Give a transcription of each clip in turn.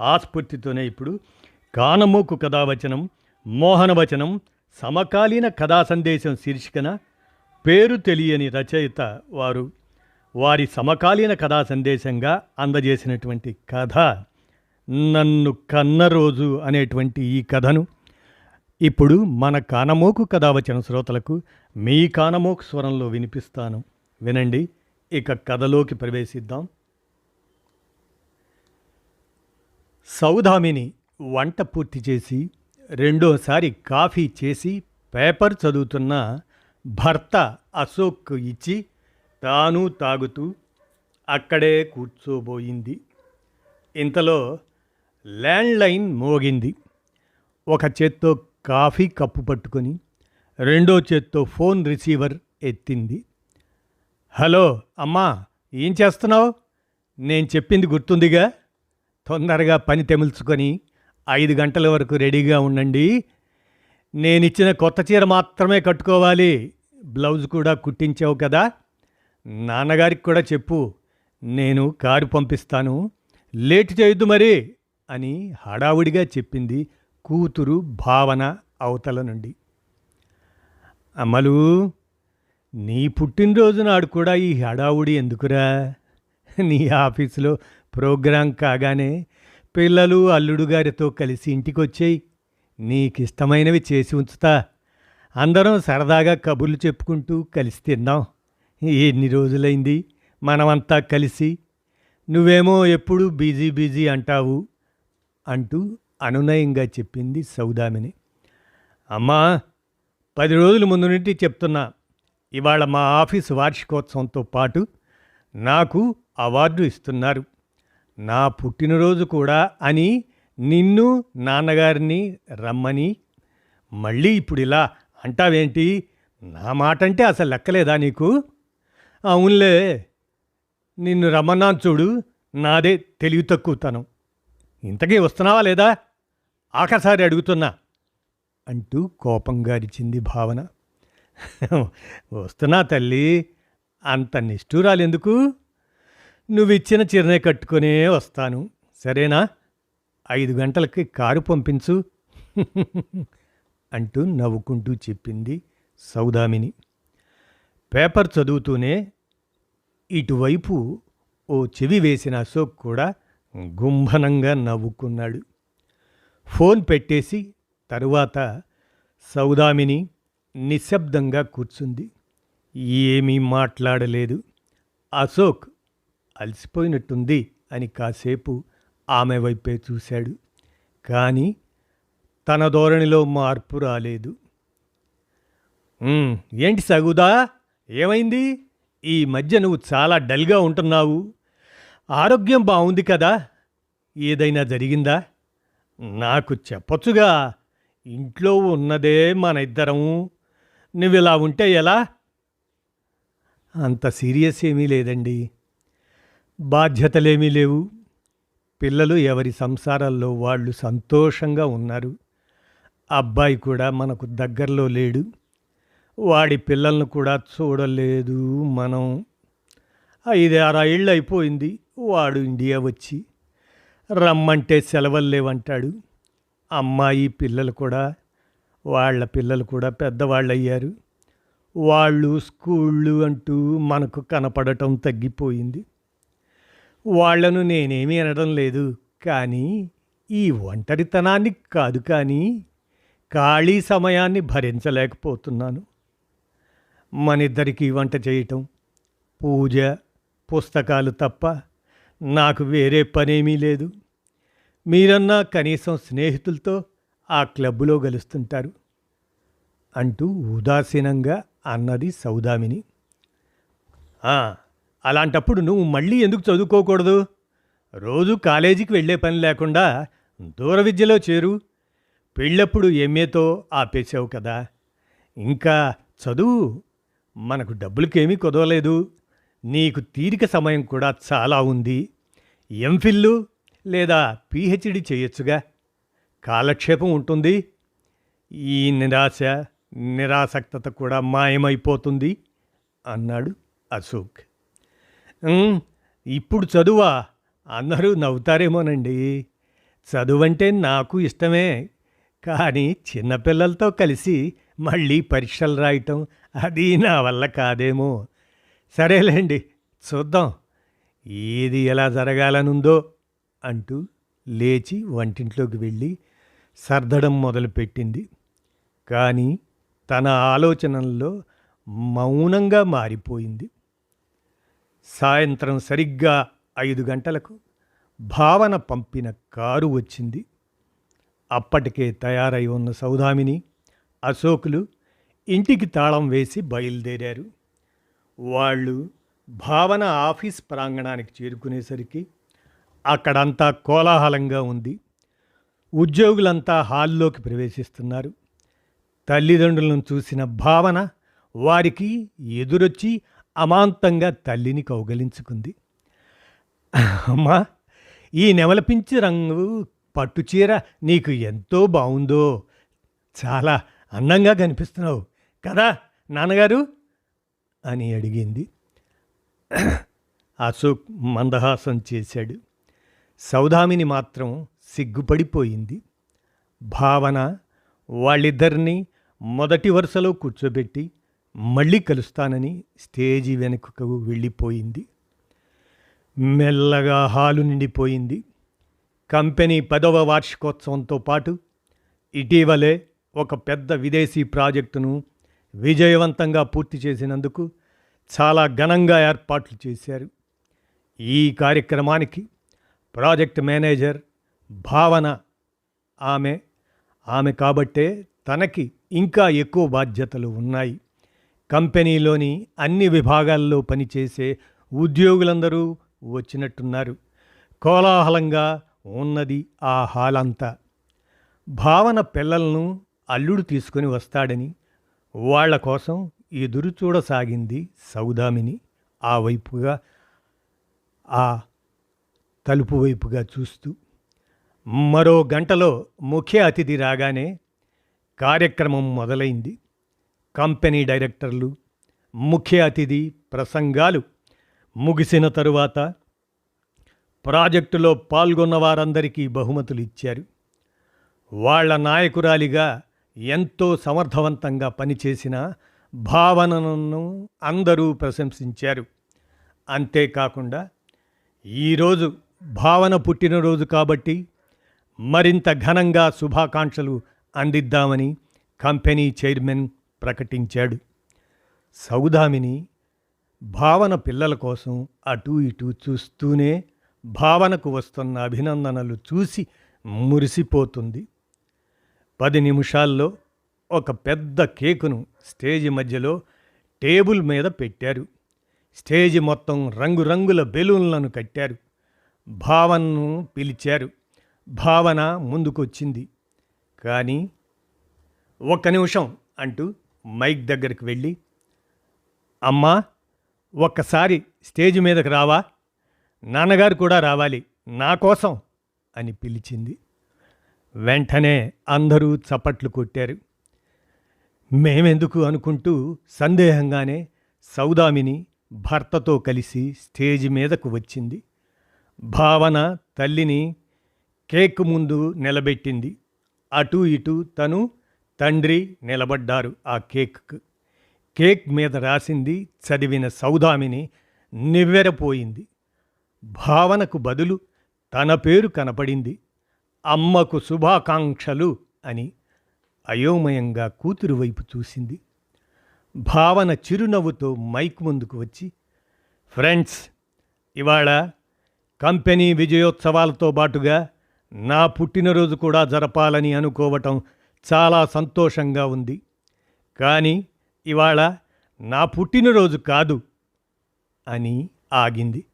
ఆ స్ఫూర్తితోనే ఇప్పుడు కానమోకు కథావచనం మోహనవచనం సమకాలీన కథా సందేశం శీర్షికన పేరు తెలియని రచయిత వారు వారి సమకాలీన కథా సందేశంగా అందజేసినటువంటి కథ నన్ను కన్న రోజు అనేటువంటి ఈ కథను. ఇప్పుడు మన కానమోకు కథావచన శ్రోతలకు మీ కానమోకు స్వరంలో వినిపిస్తాను. వినండి ఇక కథలోకి ప్రవేశిద్దాం. సౌదామిని వంట పూర్తి చేసి రెండోసారి కాఫీ చేసి పేపర్ చదువుతున్న భర్త అశోక్ ఇచ్చి తాను తాగుతూ అక్కడే కూర్చోబోయింది. ఇంతలో ల్యాండ్లైన్ మోగింది. ఒక చేత్తో కాఫీ కప్పు పట్టుకొని రెండో చేత్తో ఫోన్ రిసీవర్ ఎత్తింది. హలో అమ్మా ఏం చేస్తున్నావు? నేను చెప్పింది గుర్తుందిగా? తొందరగా పని తెముల్చుకొని ఐదు గంటల వరకు రెడీగా ఉండండి. నేనిచ్చిన కొత్త చీర మాత్రమే కట్టుకోవాలి. బ్లౌజ్ కూడా కుట్టించావు కదా. నాన్నగారికి కూడా చెప్పు. నేను కారు పంపిస్తాను. లేట్ చేయొద్దు మరి అని హడావుడిగా చెప్పింది కూతురు భావన అవతల నుండి. అమలు నీ పుట్టినరోజు నాడు కూడా ఈ హడావుడి ఎందుకురా? నీ ఆఫీసులో ప్రోగ్రాం కాగానే పిల్లలు అల్లుడు గారితో కలిసి ఇంటికొచ్చేయి. నీకిష్టమైనవి చేసి ఉంచుతా. అందరం సరదాగా కబుర్లు చెప్పుకుంటూ కలిసి తిందాం. ఎన్ని రోజులైంది? మనమంతా కలిసి. నువ్వేమో ఎప్పుడు బిజీ బిజీ అంటావు? అంటూ అనునయంగా చెప్పింది సౌదామిని. అమ్మా పది రోజుల ముందు నుండి చెప్తున్నా. ఇవాళ మా ఆఫీస్ వార్షికోత్సవంతో పాటు నాకు అవార్డు ఇస్తున్నారు. నా పుట్టినరోజు కూడా అని నిన్ను నాన్నగారిని రమ్మని మళ్ళీ ఇప్పుడు ఇలా అంటావేంటి? నా మాట అంటే అసలు లెక్కలేదా నీకు? అవునులే నిన్ను రమ్మన్నాను చూడు నాదే తెలివి తక్కువతనం ఇంతకీ వస్తున్నావా లేదా? ఆఖసారి అడుగుతున్నా అంటూ కోపంగా అరిచింది భావన. వస్తున్నా తల్లి అంత నిష్ఠూరాలు ఎందుకు ఇచ్చిన చీరనే కట్టుకునే వస్తాను. సరేనా? ఐదు గంటలకి కారు పంపించు. అంటూ నవ్వుకుంటూ చెప్పింది సౌదామిని. పేపర్ చదువుతూనే ఇటువైపు ఓ చెవి వేసిన అశోక్ కూడా గుంభనంగా నవ్వుకున్నాడు. ఫోన్ పెట్టేసి తరువాత సౌదామిని నిశ్శబ్దంగా కూర్చుంది. ఏమీ మాట్లాడలేదు. అశోక్ అలసిపోయినట్టుంది అని కాసేపు ఆమె వైపే చూశాడు. కానీ తన ధోరణిలో మార్పు రాలేదు. ఏంటి సగుదా? ఏమైంది? ఈ మధ్య నువ్వు చాలా డల్గా ఉంటున్నావు. ఆరోగ్యం బాగుంది కదా? ఏదైనా జరిగిందా? నాకు చెప్పొచ్చుగా. ఇంట్లో ఉన్నదే మన ఇద్దరం. నువ్వు ఇలా ఉంటే ఎలా? అంత సీరియస్ ఏమీ లేదండి. బాధ్యతలేమీ లేవు. పిల్లలు ఎవరి సంసారాల్లో వాళ్ళు సంతోషంగా ఉన్నారు. అబ్బాయి కూడా మనకు దగ్గరలో లేడు. వాడి పిల్లలను కూడా చూడలేదు మనం. ఐదు ఆరు ఏళ్ళు అయిపోయింది. వాడు ఇండియా వచ్చి రమ్మంటే సెలవులు లేవంటాడు. అమ్మాయి పిల్లలు కూడా వాళ్ళ పిల్లలు కూడా పెద్దవాళ్ళు అయ్యారు వాళ్ళు స్కూళ్ళు అంటూ మనకు కనపడటం తగ్గిపోయింది. వాళ్ళను నేనేమీ అనడం లేదు. కానీ ఈ ఒంటరితనాన్ని కాదు కానీ ఖాళీ సమయాన్ని భరించలేకపోతున్నాను. మనిద్దరికీ వంట చేయటం పూజ పుస్తకాలు తప్ప నాకు వేరే పనేమీ లేదు. మీరన్నా కనీసం స్నేహితులతో ఆ క్లబ్బులో గలుస్తుంటారు అంటూ ఉదాసీనంగా అన్నది సౌదామిని. అలాంటప్పుడు నువ్వు మళ్ళీ ఎందుకు చదువుకోకూడదు? రోజు కాలేజీకి వెళ్ళే పని లేకుండా దూర విద్యలో చేరు. పెళ్ళప్పుడు ఎంఏతో ఆపేసావు కదా. ఇంకా చదువు మనకు డబ్బులకేమీ కుదవలేదు నీకు తీరిక సమయం కూడా చాలా ఉంది. ఎంఫిల్లు లేదా పిహెచ్డి చేయొచ్చుగా? కాలక్షేపం ఉంటుంది. ఈ నిరాశ నిరాసక్తత కూడా మాయమైపోతుంది అన్నాడు అశోక్. ఇప్పుడు చదువా? అందరూ నవ్వుతారేమోనండి. చదువంటే నాకు ఇష్టమే. కానీ చిన్నపిల్లలతో కలిసి మళ్ళీ పరీక్షలు రాయటం అది నా వల్ల కాదేమో. సరేలేండి చూద్దాం. ఏది ఎలా జరగాలనుందో అంటూ లేచి వంటింట్లోకి వెళ్ళి సర్దడం మొదలుపెట్టింది. కానీ తన ఆలోచనల్లో మౌనంగా మారిపోయింది. సాయంత్రం సరిగ్గా ఐదు గంటలకు భావన పంపిన కారు వచ్చింది. అప్పటికే తయారై ఉన్న సౌదామిని అశోకులు ఇంటికి తాళం వేసి బయలుదేరారు. వాళ్ళు భావన ఆఫీస్ ప్రాంగణానికి చేరుకునేసరికి అక్కడంతా కోలాహలంగా ఉంది. ఉద్యోగులంతా హాల్లోకి ప్రవేశిస్తున్నారు. తల్లిదండ్రులను చూసిన భావన వారికి ఎదురొచ్చి అమాంతంగా తల్లిని కౌగలించుకుంది. అమ్మా ఈ నెమలపించి రంగు పట్టుచీర నీకు ఎంతో బాగుందో చాలా అందంగా కనిపిస్తున్నావు. కదా నాన్నగారు? అని అడిగింది. అశోక్ మందహాసం చేశాడు. సౌదామిని మాత్రం సిగ్గుపడిపోయింది. భావన వాళ్ళిద్దరినీ మొదటి వరుసలో కూర్చోబెట్టి మళ్ళీ కలుస్తానని స్టేజి వెనుకకు వెళ్ళిపోయింది. మెల్లగా హాలు నిండిపోయింది. కంపెనీ పదవ వార్షికోత్సవంతో పాటు ఇటీవలే ఒక పెద్ద విదేశీ ప్రాజెక్టును విజయవంతంగా పూర్తి చేసినందుకు చాలా ఘనంగా ఏర్పాట్లు చేశారు. ఈ కార్యక్రమానికి ప్రాజెక్ట్ మేనేజర్ భావన ఆమె ఆమె కాబట్టే తనకి ఇంకా ఎక్కువ బాధ్యతలు ఉన్నాయి. కంపెనీలోని అన్ని విభాగాల్లో పనిచేసే ఉద్యోగులందరూ వచ్చినట్టున్నారు. కోలాహలంగా ఉన్నది ఆ హాల్ అంతా భావన పిల్లలను అల్లుడు తీసుకొని వస్తాడని వాళ్ళ కోసం ఎదురు చూడసాగింది సౌదామిని ఆ వైపుగా ఆ తలుపు వైపుగా చూస్తూ. మరో గంటలో ముఖ్య అతిథి రాగానే కార్యక్రమం మొదలైంది. కంపెనీ డైరెక్టర్లు ముఖ్య అతిథి ప్రసంగాలు ముగిసిన తరువాత ప్రాజెక్టులో పాల్గొన్న వారందరికీ బహుమతులు ఇచ్చారు. వాళ్ళ నాయకురాలిగా ఎంతో సమర్థవంతంగా పనిచేసిన భావనను అందరూ ప్రశంసించారు. అంతేకాకుండా ఈరోజు భావన పుట్టినరోజు కాబట్టి మరింత ఘనంగా శుభాకాంక్షలు అందిద్దామని కంపెనీ చైర్మన్ ప్రకటించాడు. సౌదామిని భావన పిల్లల కోసం అటూ ఇటూ చూస్తూనే భావనకు వస్తున్న అభినందనలు చూసి మురిసిపోతుంది. పది నిమిషాల్లో ఒక పెద్ద కేకును స్టేజి మధ్యలో టేబుల్ మీద పెట్టారు. స్టేజి మొత్తం రంగురంగుల బెలూన్లను కట్టారు. భావనను పిలిచారు. భావన ముందుకొచ్చింది. కానీ ఒక్క నిమిషం అంటూ మైక్ దగ్గరికి వెళ్ళి అమ్మా ఒక్కసారి స్టేజ్ మీదకి రావా? నాన్నగారు కూడా రావాలి నా కోసం అని పిలిచింది. వెంటనే అందరూ చప్పట్లు కొట్టారు. మేమెందుకు అనుకుంటూ సందేహంగానే సౌదామిని భర్తతో కలిసి స్టేజ్ మీదకు వచ్చింది. భావన తల్లిని కేక్ ముందు నిలబెట్టింది. అటూ ఇటూ తను తండ్రి నిలబడ్డారు ఆ కేక్కు. కేక్ మీద రాసింది చదివిన సౌదామిని నివ్వెరపోయింది. భావనకు బదులు తన పేరు కనపడింది. అమ్మకు శుభాకాంక్షలు అని అయోమయంగా కూతురు వైపు చూసింది. భావన చిరునవ్వుతో మైక్ ముందుకు వచ్చి ఫ్రెండ్స్ ఇవాళ కంపెనీ విజయోత్సవాలతో పాటుగా నా పుట్టినరోజు కూడా జరపాలని అనుకోవటం చాలా సంతోషంగా ఉంది. కానీ ఇవాళ నా పుట్టినరోజు కాదు అని ఆగింది.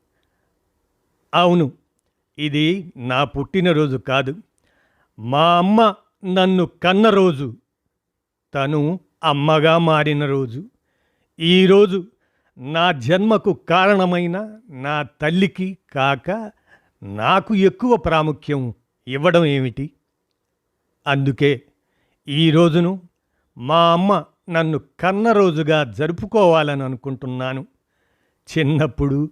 అవును ఇది నా పుట్టినరోజు కాదు. మా అమ్మ నన్ను కన్న రోజు తను అమ్మగా మారిన రోజు. ఈరోజు నా జన్మకు కారణమైన నా తల్లికి కాక నాకు ఎక్కువ ప్రాముఖ్యం ఇవ్వడం ఏమిటి? అందుకే ఈ రోజును మా అమ్మ నన్ను కన్న రోజుగా జరుపుకోవాలని అనుకుంటున్నాను. చిన్నప్పుడు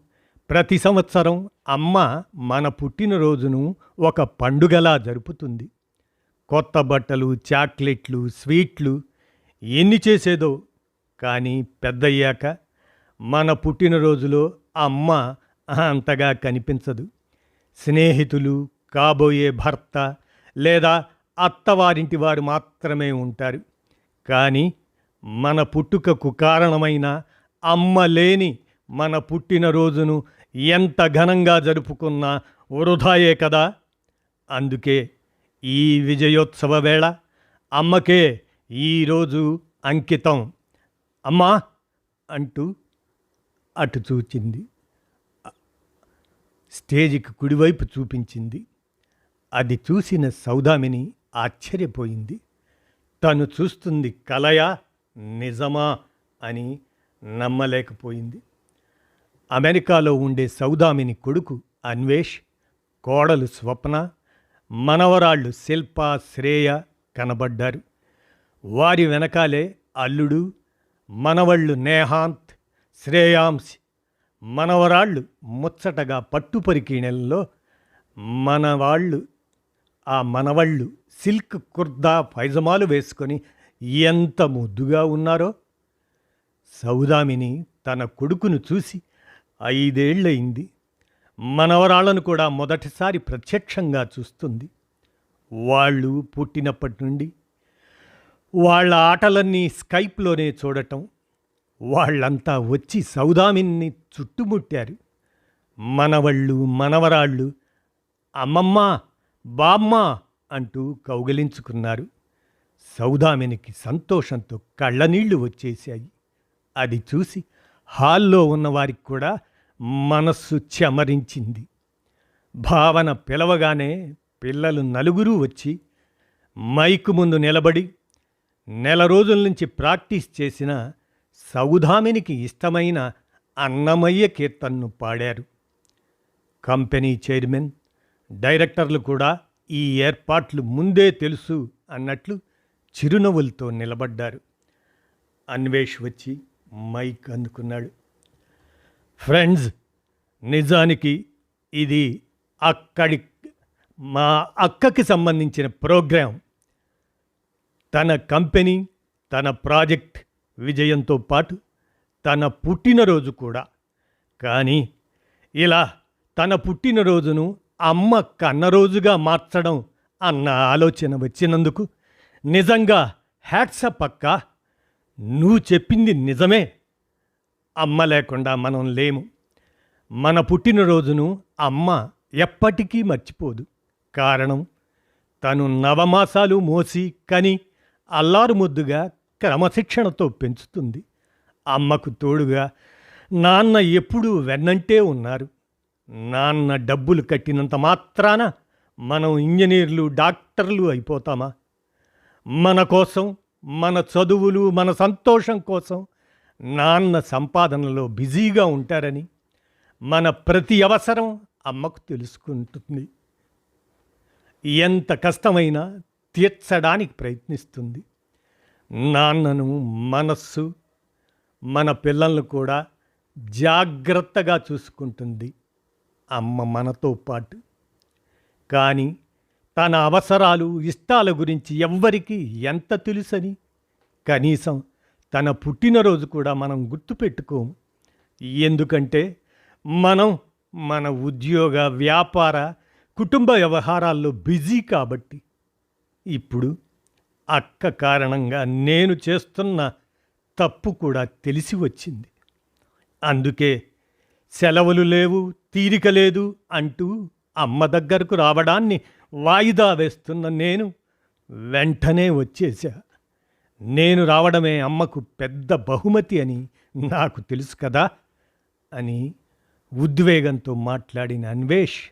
ప్రతి సంవత్సరం అమ్మ మన పుట్టినరోజును ఒక పండుగలా జరుపుతుంది. కొత్త బట్టలు చాక్లెట్లు స్వీట్లు ఎన్ని చేసేదో కానీ పెద్దయ్యాక మన పుట్టినరోజులో అమ్మ అంతగా కనిపించదు. స్నేహితులు కాబోయే భర్త లేదా అత్తవారింటి వారు మాత్రమే ఉంటారు. కానీ మన పుట్టుకకు కారణమైన అమ్మ లేని మన పుట్టినరోజును ఎంత ఘనంగా జరుపుకున్నా వృధాయే కదా! అందుకే ఈ విజయోత్సవ వేళ అమ్మకే ఈరోజు అంకితం. అమ్మా! అంటూ అటు చూచింది. స్టేజికి కుడివైపు చూపించింది. అది చూసిన సౌదామిని ఆశ్చర్యపోయింది. తను చూస్తుంది కలయా నిజమా అని నమ్మలేకపోయింది. అమెరికాలో ఉండే సౌదామిని కొడుకు అన్వేష్ కోడలు స్వప్న మనవరాళ్ళు శిల్ప శ్రేయ కనబడ్డారు. వారి వెనకాలే అల్లుడు మనవళ్ళు నేహాంత్ శ్రేయాంశ్ మనవరాళ్ళు ముచ్చటగా పట్టుపరికీణెల్లో మనవాళ్ళు ఆ మనవళ్ళు సిల్క్ కుర్దా పైజమాలు వేసుకొని ఎంత ముద్దుగా ఉన్నారో. సౌదామిని తన కొడుకును చూసి ఐదేళ్ళయింది. మనవరాళ్ళను కూడా మొదటిసారి ప్రత్యక్షంగా చూస్తుంది. వాళ్ళు పుట్టినప్పటి నుండి వాళ్ళ ఆటలన్నీ స్కైప్లోనే చూడటం వాళ్ళంతా వచ్చి సౌదామిని చుట్టుముట్టారు. మనవళ్ళు మనవరాళ్ళు అమ్మమ్మ బామ్మ అంటూ కౌగలించుకున్నారు. సౌదామినికి సంతోషంతో కళ్ళనీళ్ళు వచ్చేశాయి. అది చూసి హాల్లో ఉన్నవారికి కూడా మనస్సు చెమరించింది. భావన పిలవగానే పిల్లలు నలుగురు వచ్చి మైకు ముందు నిలబడి నెల రోజుల నుంచి ప్రాక్టీస్ చేసిన సౌదామినికి ఇష్టమైన అన్నమయ్య కీర్తన్ను పాడారు. కంపెనీ చైర్మన్ డైరెక్టర్లు కూడా ఈ ఏర్పాట్లు ముందే తెలుసు అన్నట్లు చిరునవ్వులతో నిలబడ్డారు. అన్వేష్ వచ్చి మైక్ అందుకున్నాడు. ఫ్రెండ్స్ నిజానికి ఇది అక్కడి మా అక్కకి సంబంధించిన ప్రోగ్రాం. తన కంపెనీ తన ప్రాజెక్ట్ విజయంతో పాటు తన పుట్టినరోజు కూడా. కానీ ఇలా తన పుట్టినరోజును అమ్మ కన్నరోజుగా మార్చడం అన్న ఆలోచన వచ్చినందుకు నిజంగా హ్యాట్సప్ అక్క. నువ్వు చెప్పింది నిజమే. అమ్మ లేకుండా మనం లేము. మన పుట్టినరోజును అమ్మ ఎప్పటికీ మర్చిపోదు. కారణం తను నవమాసాలు మోసి కని అల్లారు ముద్దుగా క్రమశిక్షణతో పెంచుతుంది. అమ్మకు తోడుగా నాన్న ఎప్పుడూ వెన్నంటే ఉన్నారు. నాన్న డబ్బులు కట్టినంత మాత్రాన మనం ఇంజనీర్లు డాక్టర్లు అయిపోతామా? మన కోసం మన చదువులు మన సంతోషం కోసం నాన్న సంపాదనలో బిజీగా ఉంటారని మన ప్రతి అవసరం అమ్మకు తెలుసుకుంటుంది. ఎంత కష్టమైనా తీర్చడానికి ప్రయత్నిస్తుంది. నాన్నను మనస్సు మన పిల్లలను కూడా జాగ్రత్తగా చూసుకుంటుంది. అమ్మ మనతో పాటు. కానీ తన అవసరాలు ఇష్టాల గురించి ఎవ్వరికీ ఎంత తెలుసని? కనీసం తన పుట్టినరోజు కూడా మనం గుర్తుపెట్టుకోము ఎందుకంటే మనం మన ఉద్యోగ వ్యాపార కుటుంబ వ్యవహారాల్లో బిజీ కాబట్టి. ఇప్పుడు అక్క కారణంగా నేను చేస్తున్న తప్పు కూడా తెలిసి వచ్చింది. అందుకే సెలవులు లేవు తీరిక లేదు అంటూ అమ్మ దగ్గరకు రావడాన్ని వాయిదా వేస్తున్న నేను వెంటనే వచ్చేసా నేను రావడమే అమ్మకు పెద్ద బహుమతి అని నాకు తెలుసు కదా అని ఉద్వేగంతో మాట్లాడిన అన్వేష్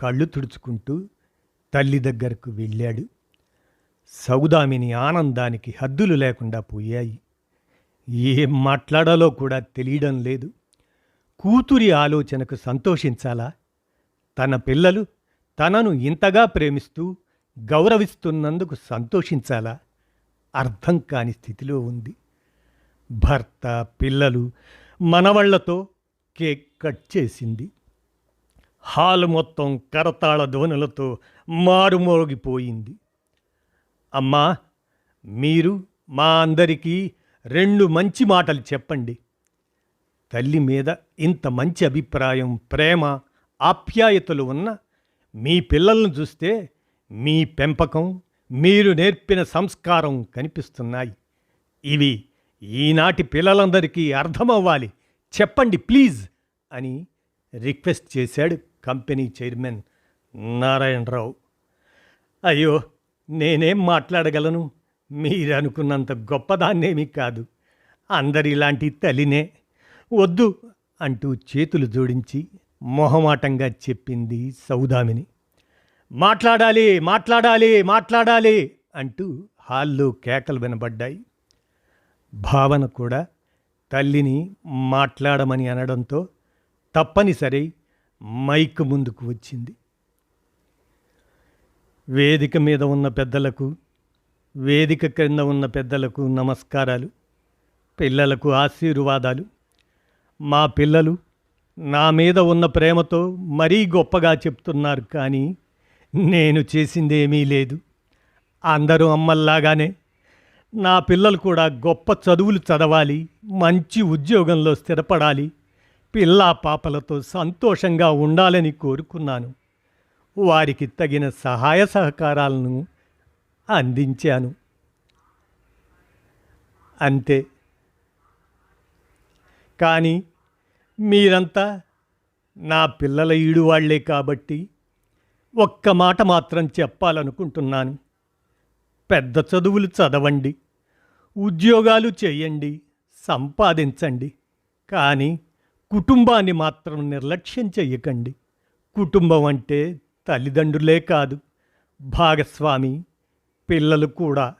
కళ్ళు తుడుచుకుంటూ తల్లి దగ్గరకు వెళ్ళాడు. సౌదామిని ఆనందానికి హద్దులు లేకుండా పోయాయి. ఏం మాట్లాడాలో కూడా తెలియడం లేదు. కూతురి ఆలోచనకు సంతోషించాలా? తన పిల్లలు తనను ఇంతగా ప్రేమిస్తూ గౌరవిస్తున్నందుకు సంతోషించాలా? అర్థం కాని స్థితిలో ఉంది. భర్త పిల్లలు మనవళ్ళతో కేక్ కట్ చేసింది. హాలు మొత్తం కరతాళ ధ్వనులతో మారుమోగిపోయింది. అమ్మా మీరు మా అందరికీ రెండు మంచి మాటలు చెప్పండి. తల్లి మీద ఇంత మంచి అభిప్రాయం ప్రేమ ఆప్యాయతలు ఉన్న మీ పిల్లలను చూస్తే మీ పెంపకం మీరు నేర్పిన సంస్కారం కనిపిస్తున్నాయి. ఇవి ఈనాటి పిల్లలందరికీ అర్థమవ్వాలి. చెప్పండి ప్లీజ్ అని రిక్వెస్ట్ చేశాడు కంపెనీ చైర్మన్ నారాయణరావు. అయ్యో నేనేం మాట్లాడగలను? మీరు అనుకున్నంత గొప్పదాన్నేమీ కాదు. అందరిలాంటి తల్లినే వద్దు అంటూ చేతులు జోడించి మొహమాటంగా చెప్పింది సౌదామిని. మాట్లాడాలి మాట్లాడాలి మాట్లాడాలి అంటూ హాల్లో కేకలు వినబడ్డాయి. భావన కూడా తల్లిని మాట్లాడమని అనడంతో తప్పనిసరి మైక్ ముందుకు వచ్చింది. వేదిక మీద ఉన్న పెద్దలకు వేదిక క్రింద ఉన్న పెద్దలకు నమస్కారాలు పిల్లలకు ఆశీర్వాదాలు మా పిల్లలు నా మీద ఉన్న ప్రేమతో మరీ గొప్పగా చెప్తున్నారు కానీ నేను చేసిందేమీ లేదు. అందరూ అమ్మల్లాగానే నా పిల్లలు కూడా గొప్ప చదువులు చదవాలి మంచి ఉద్యోగంలో స్థిరపడాలి పిల్లా పాపలతో సంతోషంగా ఉండాలని కోరుకున్నాను. వారికి తగిన సహాయ సహకారాలను అందించాను. అంతే. కానీ మీరంతా నా పిల్లల ఈడువాళ్ళే కాబట్టి ఒక్క మాట మాత్రం చెప్పాలనుకుంటున్నాను. పెద్ద చదువులు చదవండి ఉద్యోగాలు చేయండి సంపాదించండి కానీ కుటుంబాన్ని మాత్రం నిర్లక్ష్యం చెయ్యకండి. కుటుంబం అంటే తల్లిదండ్రులే కాదు భాగస్వామి పిల్లలు కూడా.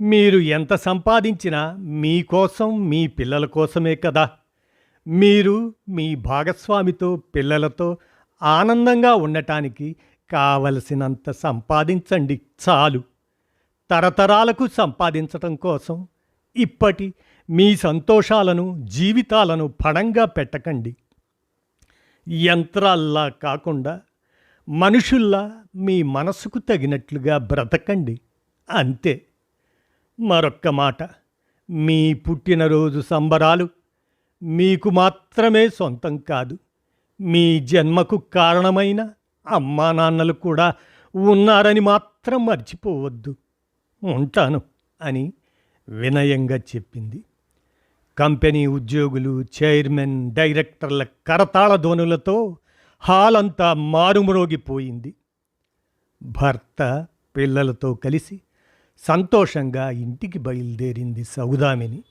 మీరు ఎంత సంపాదించినా మీకోసం మీ పిల్లల కోసమే కదా. మీరు మీ భాగస్వామితో పిల్లలతో ఆనందంగా ఉండటానికి కావలసినంత సంపాదించండి చాలు. తరతరాలకు సంపాదించటం కోసం ఇప్పటి మీ సంతోషాలను జీవితాలను పడంగా పెట్టకండి. యంత్రాల్లా కాకుండా మనుషుల్లా మీ మనసుకు తగినట్లుగా బ్రతకండి. అంతే. మరొక్క మాట మీ పుట్టినరోజు సంబరాలు మీకు మాత్రమే సొంతం కాదు. మీ జన్మకు కారణమైన అమ్మా నాన్నలు కూడా ఉన్నారని మాత్రం మర్చిపోవద్దు. ఉంటాను అని వినయంగా చెప్పింది. కంపెనీ ఉద్యోగులు చైర్మన్ డైరెక్టర్ల కరతాళ ధ్వనులతో హాల్ అంతా మారుమ్రోగిపోయింది. భర్త పిల్లలతో కలిసి సంతోషంగా ఇంటికి బయలుదేరింది సౌదామిని.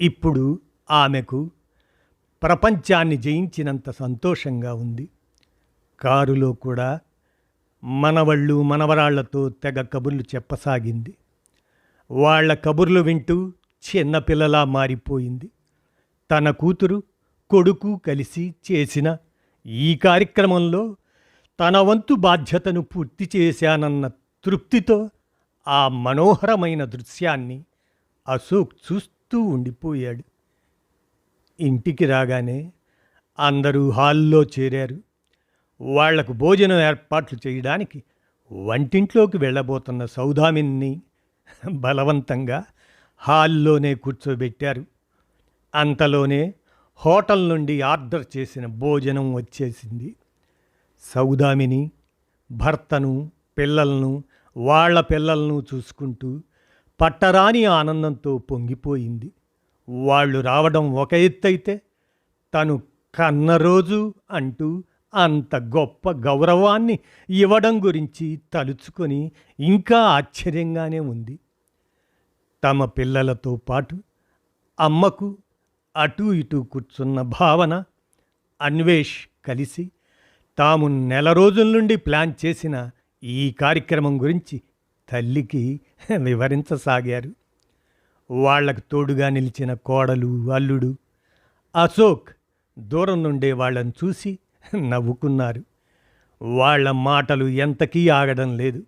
ఇప్పుడు ఆమెకు ప్రపంచాన్ని జయించినంత సంతోషంగా ఉంది. కారులో కూడా మనవళ్ళు మనవరాళ్ళతో తెగ కబుర్లు చెప్పసాగింది. వాళ్ళ కబుర్లు వింటూ చిన్నపిల్లలా మారిపోయింది. తన కూతురు కొడుకు కలిసి చేసిన ఈ కార్యక్రమంలో తన వంతు బాధ్యతను పూర్తి చేశానన్న తృప్తితో ఆ మనోహరమైన దృశ్యాన్ని అశోక్ చూస్తూ ఉండిపోయాడు. ఇంటికి రాగానే అందరూ హాల్లో చేరారు. వాళ్ళకు భోజనం ఏర్పాట్లు చేయడానికి వంటింట్లోకి వెళ్ళబోతున్న సౌదామిన్ని బలవంతంగా హాల్లోనే కూర్చోబెట్టారు. అంతలోనే హోటల్ నుండి ఆర్డర్ చేసిన భోజనం వచ్చేసింది. సౌదామిని భర్తను పిల్లలను వాళ్ళ పిల్లలను చూసుకుంటూ పట్టరాని ఆనందంతో పొంగిపోయింది. వాళ్ళు రావడం ఒక ఎత్తైతే తను కన్న రోజు అంటూ అంత గొప్ప గౌరవాన్ని ఇవ్వడం గురించి తలుచుకొని ఇంకా ఆశ్చర్యంగానే ఉంది. తమ పిల్లలతో పాటు అమ్మకు అటూ ఇటూ కూర్చున్న భావన అన్వేష్ కలిసి తాము నెల రోజుల నుండి ప్లాన్ చేసిన ఈ కార్యక్రమం గురించి తల్లికి వివరించసాగారు. వాళ్ళకు తోడుగా నిలిచిన కోడలు అల్లుడు అశోక్ దూరం నుండే వాళ్ళని చూసి నవ్వుకున్నారు. వాళ్ళ మాటలు ఎంతకీ ఆగడం లేదు.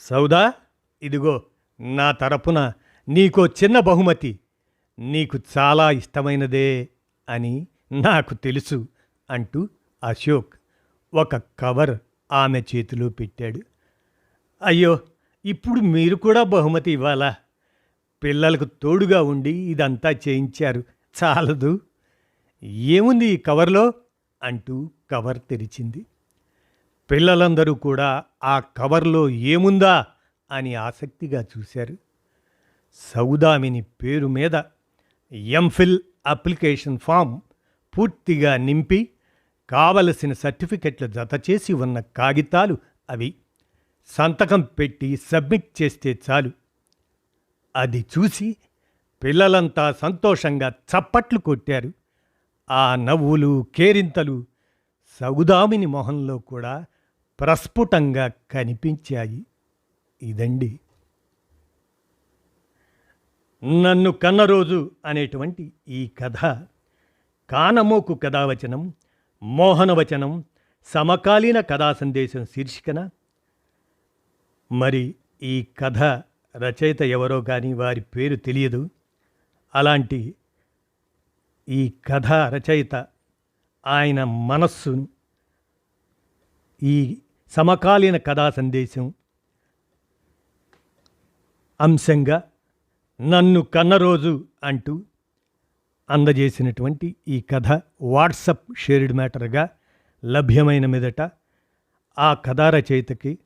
సౌదా ఇదిగో నా తరపున నీకో చిన్న బహుమతి నీకు చాలా ఇష్టమైనదే అని నాకు తెలుసు అంటూ అశోక్ ఒక కవర్ ఆమె చేతిలో పెట్టాడు. అయ్యో ఇప్పుడు మీరు కూడా బహుమతి ఇవ్వాలా? పిల్లలకు తోడుగా ఉండి ఇదంతా చేయించారు. చాలదు. ఏముంది ఈ కవర్లో? అంటూ కవర్ తెరిచింది. పిల్లలందరూ కూడా ఆ కవర్లో ఏముందా? అని ఆసక్తిగా చూశారు. సౌదామిని పేరు మీద ఎంఫిల్ అప్లికేషన్ ఫామ్ పూర్తిగా నింపి కావలసిన సర్టిఫికెట్లు జతచేసి ఉన్న కాగితాలు అవి సంతకం పెట్టి సబ్మిట్ చేస్తే చాలు. అది చూసి పిల్లలంతా సంతోషంగా చప్పట్లు కొట్టారు. ఆ నవ్వులు కేరింతలు సౌదామిని మొహంలో కూడా ప్రస్ఫుటంగా కనిపించాయి. ఇదండి. నన్ను కన్నరోజు అనేటువంటి ఈ కథ. కానమోకు కథావచనం మోహనవచనం సమకాలీన కథా సందేశం శీర్షికన మరి ఈ కథ రచయిత ఎవరో కానీ వారి పేరు తెలియదు. అలాంటి ఈ కథ రచయిత ఆయన మనస్సును ఈ సమకాలీన కథా సందేశం అంశంగా నన్ను కన్నరోజు అంటూ అందజేసినటువంటి ఈ కథ వాట్సప్ షేర్డ్ మ్యాటర్గా లభ్యమైన మీదట ఆ కథా రచయితకి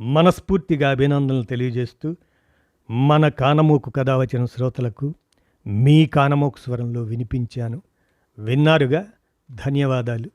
మనస్ఫూర్తిగా అభినందనలు తెలియజేస్తూ మన కానమోకు కథ వచ్చిన శ్రోతలకు మీ కానమోకు స్వరంలో వినిపించాను. విన్నారుగా? ధన్యవాదాలు.